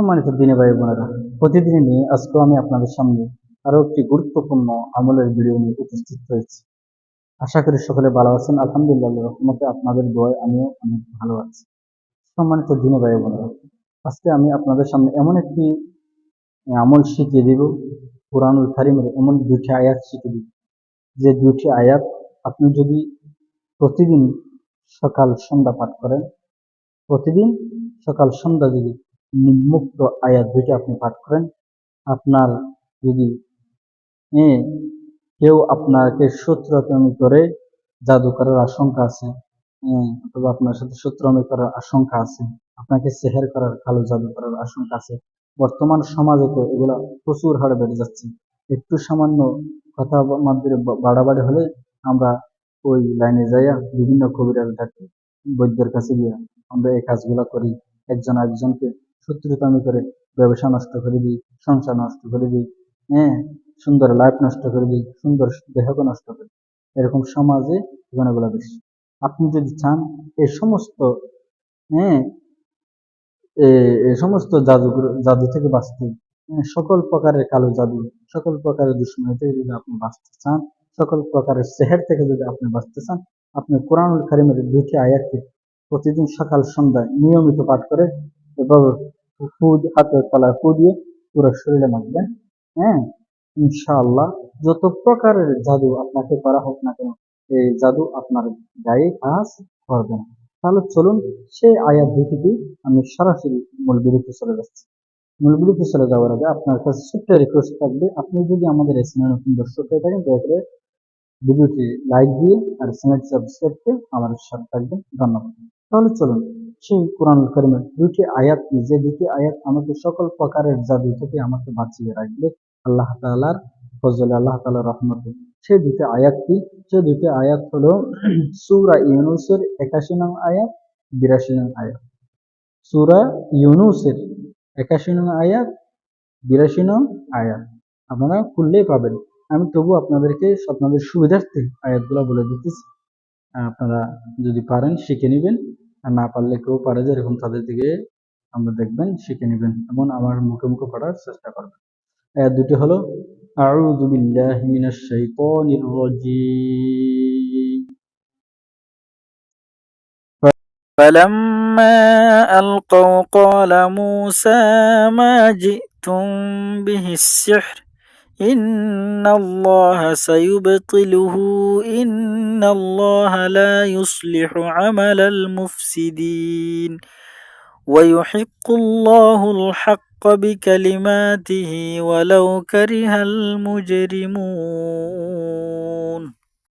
সম্মানিত দিনে ভাই বোনেরা, প্রতিদিনই নিয়ে আজকেও আমি আপনাদের সামনে আরও একটি গুরুত্বপূর্ণ আমলের ভিডিও নিয়ে উপস্থিত হয়েছি। আশা করি সকলে ভালো আছেন, আলহামদুলিল্লাহ রহমতে আপনাদের দোয়ায় আমিও অনেক ভালো আছি। সম্মানিত দিনে ভাই বোনেরা, আজকে আমি আপনাদের সামনে এমন একটি আমল শিখিয়ে দিব, কোরআনুল কারিমের এমন দুটি আয়াত শিখিয়ে দিব। যে দুটি আয়াত আপনি যদি প্রতিদিন সকাল সন্ধ্যা পাঠ করেন, প্রতিদিন সকাল সন্ধ্যা যদি নিম্মুক্ত আয়াত দুইটা আপনি পাঠ করেন। আপনার যদি কেউ আপনাকে শত্রুতামি করে জাদু করার আশঙ্কা আছে অথবা আপনার সাথে শত্রুতামি করার আশঙ্কা আছে, আপনাকে সেহের করার কালো জাদু করার আশঙ্কা আছে, বর্তমান সমাজে তো এগুলা প্রচুর হারে বেড়ে যাচ্ছে। একটু সামান্য কথা মাধ্যমে বাড়াবাড়ি হলে আমরা ওই লাইনে যাইয়া বিভিন্ন কবিরাজ ডাকি, বৈদ্যের কাছে গিয়া আমরা এই কাজগুলো করি। একজন একজনকে শত্রুতামি করে ব্যবসা নষ্ট করে দিই সংসার নষ্ট করে দিই হ্যাঁ? সুন্দর লাইফ নষ্ট করে দিই সুন্দর দেহকে নষ্ট করে এরকম সমাজে ঘটনাগুলো বেশি। আপনি যদি চান এই সমস্ত হ্যাঁ? এই সমস্ত জাদু জাদু থেকে বাঁচতে হ্যাঁ, সকল প্রকারের কালো জাদু সকল প্রকারের দুশ্মনী থেকে যদি আপনি বাঁচতে চান সকল প্রকারের সেহের থেকে যদি আপনি বাঁচতে চান আপনি কোরআনুল কারিমের দুটি আয়াতকে প্রতিদিন সকাল সন্ধ্যায় নিয়মিত পাঠ করে এভাবে ফু হাতে তলায় ফু দিয়ে পুরো শরীরে মাখবেন। হ্যাঁ ইনশাআল্লাহ যত প্রকারের জাদু আপনাকে করা হোক না কেন, এই জাদু আপনার গায়ে কাজ করবে না। তাহলে চলুন সেই আয়াত দুটিতে আমি সরাসরি মূল বিরতি চলে যাচ্ছি। মূল বিরতি চলে যাওয়ার আগে আপনার কাছে ছোট্ট রিকোয়েস্ট থাকবে, আপনি যদি আমাদের এই চ্যানেল নতুন দর্শক হয়ে থাকেন, দয়া করে ভিডিওটি লাইক দিয়ে আর চ্যানেলটি সাবস্ক্রাইব করে আমাদের সাথে থাকবেন। ধন্যবাদ। তাহলে চলুন সেই কোরআন করিমের দুটি আয়াত কি যে দুটি আয়াত আমাকে সকল প্রকারের জাদু থেকে আমাকে বাঁচিয়ে রাখবে। আল্লাহ তাআলার ফজলে, আল্লাহ তাআলার রহমতে। সেই দুটি আয়াত কি? সে দুটি আয়াত হলো সুরা ইউনুসের একাশি নং আয়াত 82 নং আয়াত। সুরা ইউনুসের একাশি নং আয়াত 82 নং আয়াত। আপনারা খুললেই পাবেন। আমি তবু আপনাদেরকে আপনাদের সুবিধার্থে আয়াতগুলো বলে দিতেছি। আপনারা যদি পারেন শিখে নেবেন। আর না পারলে কেউ পারে যে এরকম তাদের দিকে আমরা দেখবেন শিখে নেবেন এবং আমার মুখে মুখে পড়ার চেষ্টা করবেন আয়াত দুটি হলো আউযু বিল্লাহি মিনাশ শাইতানির রাজিম فلما ألقوا قال موسى ما جئتم به السحر إن الله سيبطله إن الله لا يصلح عمل المفسدين. ويحق الله الحق بكلماته ولو كره المجرمون.